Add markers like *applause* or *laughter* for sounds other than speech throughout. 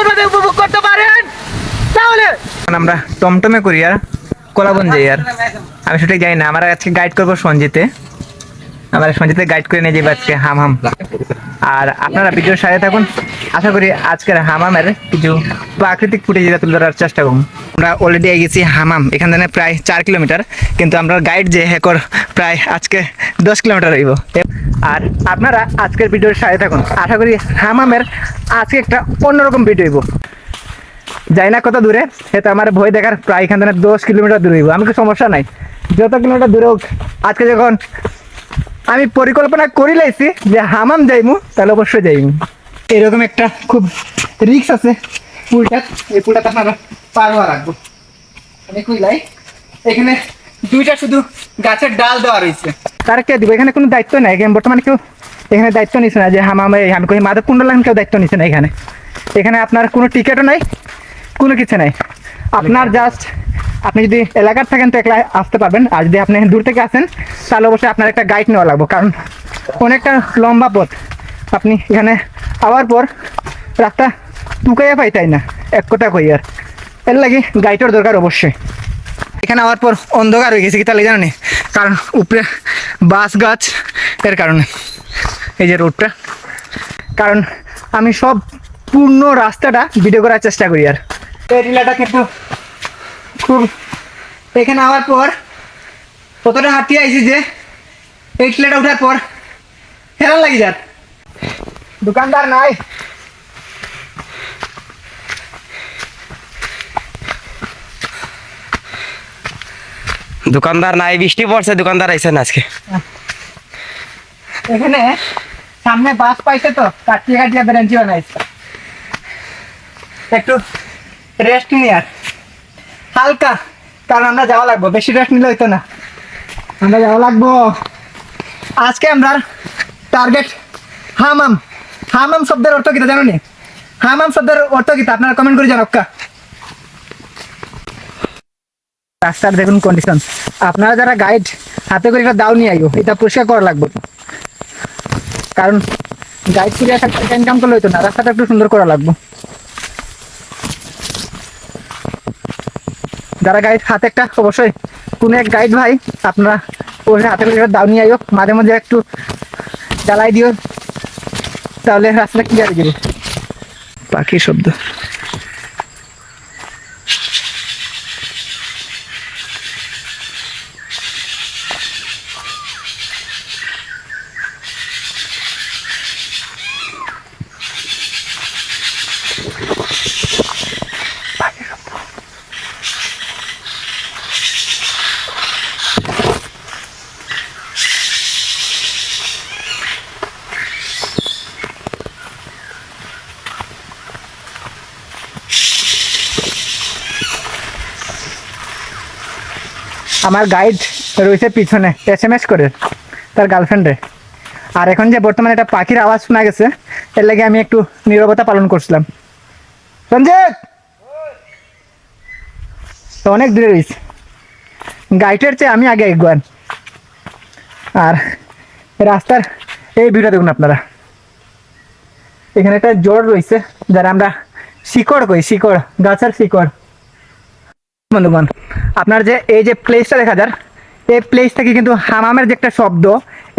সুন্দরভাবে উপভোগ করতে পারেন। তাহলে আমরা টমটমে করি আর কলাবন যাই আর। আমি সেটাই যাই না, আমরা আজকে গাইড করব সঞ্জিতে। আমরা সঞ্জিতে গাইড করে নিয়ে যাব আজকে, হাম হাম। আর আপনারা ভিডিওর সাথে থাকুন। আশা করি আজকের হামামের কিছু প্রাকৃতিক ফুটেজ তুলে ধরার চেষ্টা করুন আমরা অলরেডি গেছি হামাম, এখান থেকে প্রায় চার কিলোমিটার, কিন্তু আমরা গাইড যে হেকর প্রায় আজকে দশ কিলোমিটার হইব। আর আপনারা আজকের ভিডিওর সাথে থাকুন। আশা করি হামামের আজকে একটা অন্যরকম ভিডিও হইব। যাই না কত দূরে সেটা আমার ভয় দেখার প্রায় এখান থেকে দশ কিলোমিটার দূরে হইব। আমি তো সমস্যা নাই। যত কিলোমিটার দূরে হোক, আজকে যখন আমি পরিকল্পনা করি লাইছি যে হামাম যাইমু, তাহলে অবশ্যই যাইমু। এরকম একটা খুব রিক্স আছে। পুলটা এই পুলটাতে আপনারা পার হওয়া রাখব। আমি এখানে দুইটা শুধু গাছের ডাল দেওয়া রয়েছে। তার কে দিব? এখানে কোনো দায়িত্ব নেই। এখানে বর্তমানে কেউ এখানে দায়িত্ব নিচ্ছে না যে হামামে আমি কই মাধব কুণ্ডলান কেউ দায়িত্ব নিচ্ছে না এখানে। এখানে আপনার কোনো টিকিটও নাই, কোনো কিছু নাই। আপনার জাস্ট আপনি যদি এলাকার থাকেন তো একলা আসতে পারবেন। আর যদি আপনি দূর থেকে আসেন, তাহলে অবশ্যই আপনার একটা গাইড নেওয়া লাগবে। কারণ অনেকটা লম্বা পথ। আপনি এখানে আওয়ার পর রাস্তা টুকাইয়া পাইতাই না? এক কথা কই আর। এর লাগে গাইডের দরকার অবশ্যই। এখানে আওয়ার পর অন্ধকার হয়ে গেছে কি তাহলে জানেন? কারণ উপরে বাস গাছ এর কারণে। এই যে রোডটা কারণ আমি সব পূর্ণ রাস্তাটা ভিডিও করার চেষ্টা করি আর। এই রিলাটা কিন্তু খুব এখানে আওয়ার পর কতটা হাঁটি আইছি যে এই টিলাটা ওঠার পর হেরান লাগি যার। দোকানদার নাই দোকানদার নাই বৃষ্টি পড়ছে দোকানদার আইসেন আজকে এখানে সামনে বাস পাইছে তো কাটিয়ে কাটিয়ে বেরেন্টি বানাইছে একটু রেস্ট নিয়ার হালকা কারণ আমরা যাওয়া লাগবো বেশি রেস্ট নিলে হইতো না আমরা যাওয়া লাগবো আজকে আমরা টার্গেট হামাম হামাম শব্দের অর্থ কিতা জানো নি? হামাম শব্দের অর্থ কিতা আপনারা কমেন্ট করে জানক্কা রাস্তার দেখুন কন্ডিশন আপনারা যারা গাইড হাতে করে এটা দাও নিয়ে আইও। এটা পরিষ্কার করা লাগবে। কারণ গাইড করে একটা ইনকাম করলে হইতো না, রাস্তাটা একটু সুন্দর করা লাগবে। যারা গাইড হাতে একটা অবশ্যই কোনো এক গাইড ভাই, আপনারা ওই হাতে করে একটা দাও নিয়ে আইও। মাঝে মাঝে একটু জ্বালাই দিও। তাহলে রাস্তা ক্লিয়ার যাবে পাখি শব্দ। আমার গাইড রয়েছে পিছনে এস এম এস করে, তার গার্লফ্রেন্ডে আর এখন যে বর্তমানে একটা পাখির আওয়াজ শোনা গেছে, এর লাগে আমি একটু নীরবতা পালন করছিলাম। সঞ্জিত তো অনেক দূরে রয়েছে গাইডের চেয়ে আমি আগে এগোয়ান আর রাস্তার এই ভিডিও দেখুন আপনারা। এখানে একটা জোর রয়েছে, যারা আমরা শিকড় কই, শিকড়, গাছের শিকড়। বন্ধুগণ আপনার যে এই যে প্লেসটা দেখা যার এই প্লেস থেকে কিন্তু হামামের যে একটা শব্দ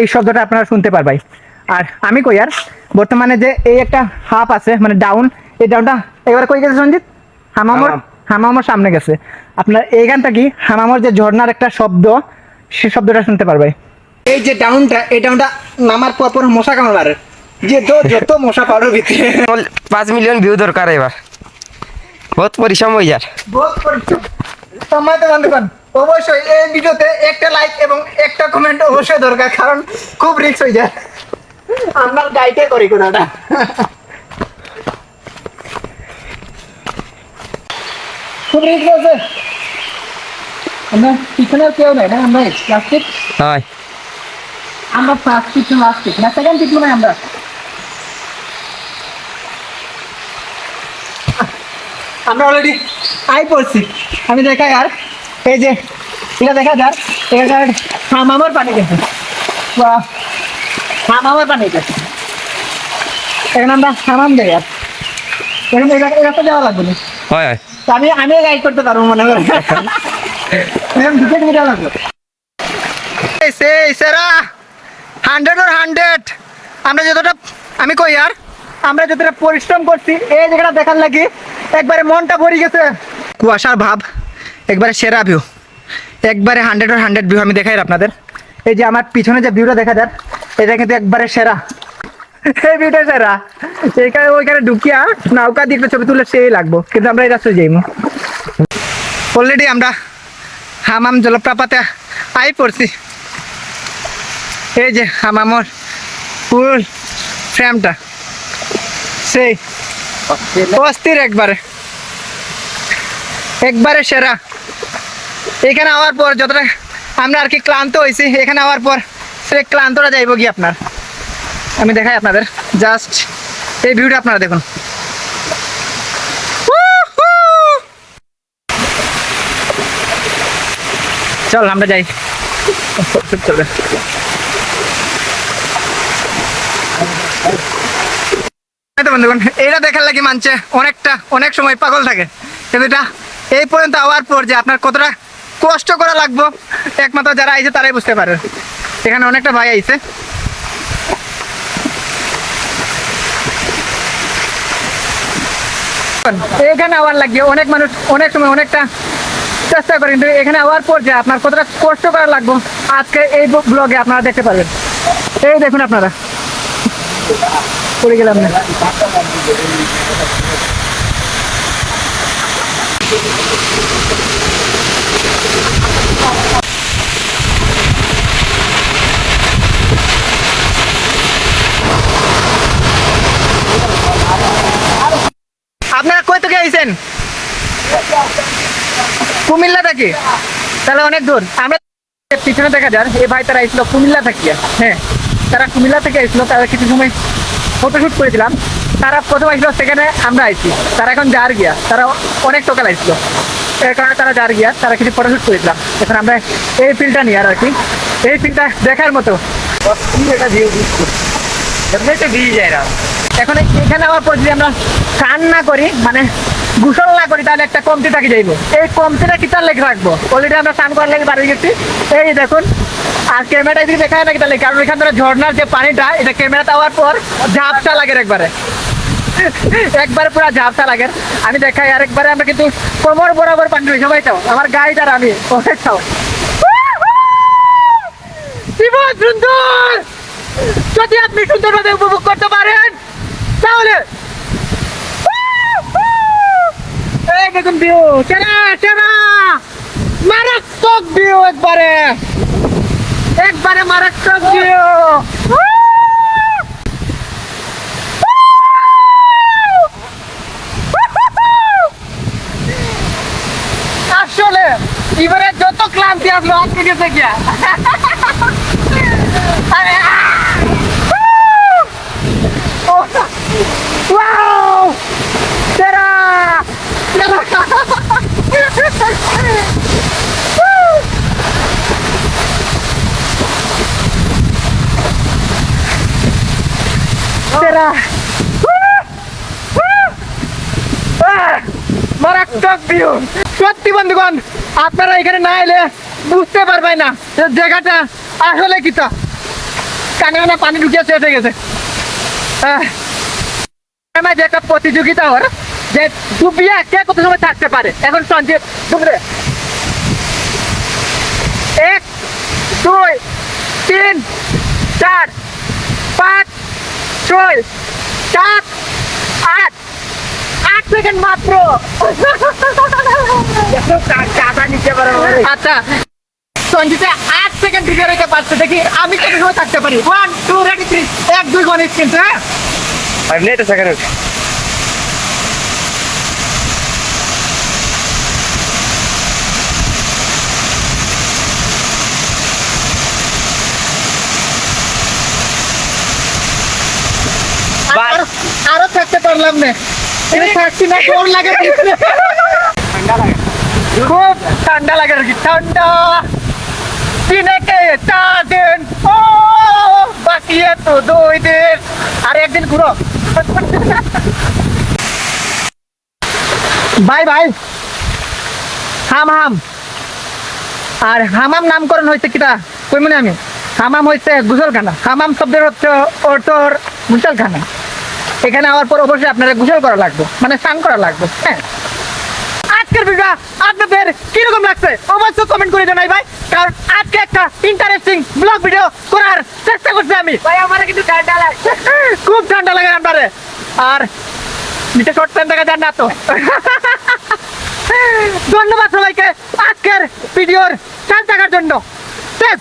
এই শব্দটা আপনারা শুনতে পারবাই। আর আমি কই আর বর্তমানে যে এই একটা হাফ আছে মানে ডাউন এই ডাউনটা এবার কই গেছে সঞ্জিত? হামামর হামাম। হামামর সামনে গেছে। আপনার এইখানটা কি হামামর যে ঝর্ণার একটা শব্দ সে শব্দটা শুনতে পারবে এই যে ডাউনটা এই ডাউনটা নামার পর পর মশা কামড়ার যে তো যত মশা পারো ভিতরে। পাঁচ মিলিয়ন ভিউ দরকার এবার। বহুত পরিশ্রম হয়ে যার। বহুত পরিশ্রম। সময় তো বন্ধুগণ অবশ্যই এই ভিডিওতে একটা লাইক এবং একটা কমেন্ট অবশ্যই দরকার কারণ খুব রিস্ক হয়ে যায়। আমরা গাইডে করি কোনটা। খুব রিস্ক আছে। আমরা পিছনে কেউ নাই না আমরা প্লাস্টিক হয় আমরা ফার্স্ট পিছনে প্লাস্টিক না সেকেন্ড পিছনে আমরা। আমরা অলরেডি আই পড়ছি। আমি দেখাই আর এই যে এটা দেখা যাক। এটা হামামার পানি গেছে। হামামার পানি গেছে। এখানে আমরা হামাম দেয়। আর এই রাস্তা- এই রাস্তা যাওয়া লাগবে না। হয় হয়। আমি আমি গাইড করতে পারব মনে করেন ঢুকে যাওয়া লাগবে। এই সেই সেরা। Hundred or hundred. আমরা যতটা আমি কই আর? আমরা যতটা পরিশ্রম করছি, এই জায়গাটা দেখার লাগি, একবারে মনটা ভরে গেছে। কুয়াশার ভাব, একবারে সেরা ভিউ একবারে হান্ড্রেড ওর হান্ড্রেড ভিউ আমি দেখাই আপনাদের। এই যে আমার পিছনে যে ভিউটা দেখা যায় এটা কিন্তু একবারে সেরা। এই ভিউটা সেরা। এইখানে ওইখানে ঢুকিয়া নৌকা দিয়ে ছবি তুলে সেই লাগবো। কিন্তু আমরা এই রাস্তায় যাইমু অলরেডি আমরা হামাম জলপ্রপাতে আই পড়ছি। এই যে হামামর ফুল ফ্রেমটা সেই। অস্থির একবারে। একবারে সেরা। এখানে আওয়ার পর যতটা আমরা আর কি ক্লান্ত হয়েছি, এখানে আওয়ার পর সে ক্লান্তটা যাইব কি আপনার? আমি দেখাই আপনাদের। জাস্ট এই ভিউটা আপনারা দেখুন। চল, আমরা যাই। এই এইটা দেখার অনেকটা, অনেক সময় পাগল থাকে। এটা, এই পর্যন্ত আওয়ার পর যে আপনার কতটা কষ্ট করা লাগবো, একমাত্র যারা তারাই বুঝতে এখানে অনেকটা ভাই অনেক মানুষ, অনেক সময় অনেকটা চেষ্টা কিন্তু এখানে আওয়ার পর যে আপনার কতটা কষ্ট করা লাগবে, আজকে এই ব্লগে আপনারা দেখতে পারবেন। এই দেখুন আপনারা। পড়ে গেলাম না। আপনারা থেকে কুমিল্লা থেকে? তাহলে অনেক দূর। আমরা পিছনে দেখা যান এই ভাই তারা আইছিল কুমিল্লা থেকে। হ্যাঁ তারা কুমিল্লা থেকে আইছিল। তারা কিছু সময় ফটোশুট করেছিলাম তারা প্রথম আসলো সেখানে আমরা আইছি। তারা এখন যার গিয়া তারা অনেক টোকাল আইছিল এর কারণে তারা যার গিয়া তারা কিছু ফটোশুট করেছিলাম। এখন আমরা এই ফিল্ডটা নিয়ে আর কি। এই ফিল্ডটা দেখার মতো। এখন এখানে আবার পর যদি আমরা কান না করি মানে গোসল না করি, তাহলে একটা কমতি থাকি যাইব। এই কমতিটা কি তার লেগে রাখব অলরেডি আমরা স্নান করার লেগে বাড়ি গেছি। এই দেখুন, আর ক্যামেরা এদিকে দেখায় নাকি তাহলে? কারণ এখান থেকে ঝর্ণার যে পানিটা, এটা ক্যামেরা আওয়ার পর ঝাপটা লাগে একবারে। একবারে পুরো ঝাপটা লাগে। আমি দেখাই আর একবারে আমরা কিন্তু কোমর বরাবর পানি রয়েছে সবাই চাও, আমার আর আমি ওকে চাও। যদি আপনি সুন্দরভাবে উপভোগ করতে পারেন তাহলে এই দেখুন ভিউ চেনা চেনা মারাত্মক ভিউ একবারে একবারে মারাত্মক ভিউ আসলে এবারে যত ক্লান্তি আসলো আজকে গেছে গিয়া! Wow! Tara! মারাত্মক ভিউ সত্যি বন্ধুগণ, আপনারা এখানে না এলে বুঝতে পারবেন না জায়গাটা আসলে কিতা কানে কানে পানি ঢুকিয়ে হয়ে গেছে। আমার যে একটা প্রতিযোগিতা ওর যে ডুবিয়ে কে কত সময় থাকতে পারে? এখন সঞ্জীব ডুবরে এক, দুই, তিন, চার ছয়, সাত, আট আট সেকেন্ড মাত্র। আচ্ছা সঞ্জিতে আট সেকেন্ড ঢুকে রেখে পারছে, দেখি আমি কত সময় থাকতে পারি? ওয়ান টু রেডি থ্রি এক, দুই গণিত কিন্তু হ্যাঁ? ফাইভ মিনিট সেকেন্ড বাস। আরো- আরও থাকতে পারলাম না। থাকছি না কোন লাগে খুব ঠান্ডা লাগে আর ঠান্ডা। দিনে কে চার দিন, ও আর একদিন ঘুরো। বাই বাই হাম হাম। আর হামাম নামকরণ হয়েছে কিটা? কই মনে আমি? হামাম হয়েছে গুসলখানা। হামাম শব্দের অর্থ অর্থ ওর গুসলখানা এখানে আওয়ার পর অবশ্যই আপনারা গুসল করা লাগবে মানে স্নান করা লাগবে হ্যাঁ। আজকের ভিডিও আপনাদের কীরকম লাগছে অবশ্যই কমেন্ট করে জানাই ভাই কারণ আজকে একটা ইন্টারেস্টিং ব্লগ ভিডিও করার চেষ্টা করছি আমি। ভাই আমার কিন্তু ঠান্ডা লাগে *laughs* খুব ঠান্ডা লাগে আমারে আর নিচে শর্ট প্যান্ট দেখা যান না তো। *laughs* ধন্যবাদ সবাইকে আজকের ভিডিওর সাথে থাকার জন্য। শেষ।